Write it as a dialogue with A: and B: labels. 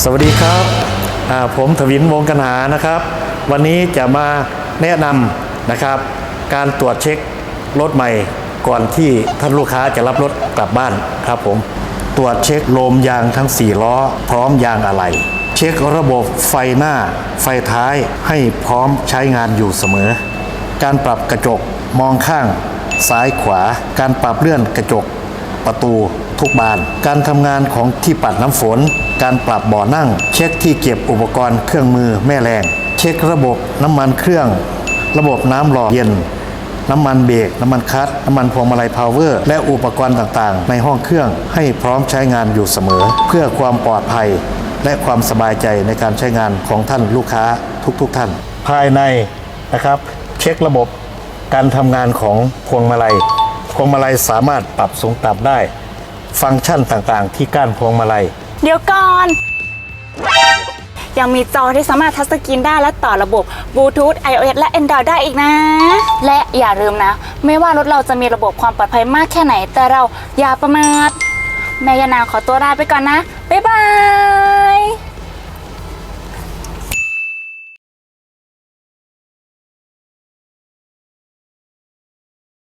A: สวัสดีครับผมถวินวงกันหานะครับ วันนี้จะมาแนะนำนะครับ การตรวจเช็ครถใหม่ก่อนที่ท่านลูกค้าจะรับรถกลับบ้านครับผมตรวจเช็คโลมยางทั้ง 4 ล้อ พร้อมยางอะไหล่เช็คระบบไฟหน้า ไฟท้ายให้พร้อมใช้งานอยู่เสมอ การปรับกระจกมองข้าง ซ้ายขวา การปรับเลื่อนกระจกประตูทุกบาน การทำงานของที่ปัดน้ำฝน การปรับเบ่อนั่ง เช็คที่เก็บอุปกรณ์เครื่องมือแม่แรง เช็คระบบน้ำมันเครื่อง ระบบน้ำหล่อเย็น น้ำมันเบรกน้ำมันคลัตช์น้ำมันพวงมาลัยพาวเวอร์ และอุปกรณ์ต่างๆ ในห้องเครื่องให้พร้อมใช้งานอยู่เสมอ เพื่อความปลอดภัย และความสบายใจในการใช้งานของท่านลูกค้าทุกๆทท่าน ภายในนะครับ เช็คระบบการทำงานของพวงมาลัย พวงมาลัยสามารถปรับสูงต่ำได้ ฟังก์ชันต่างๆ ที่ก้านพวงมาลัย
B: เดี๋ยวก่อน ยังมีจอที่สามารถทัชสกรีนได้และต่อระบบบลูทูธ iOS และ Android ได้อีกนะ และอย่าลืมนะ ไม่ว่ารถเราจะมีระบบความปลอดภัยมากแค่ไหน แต่เราอย่าประมาทแม่ยานางขอตัวลาไปก่อนนะ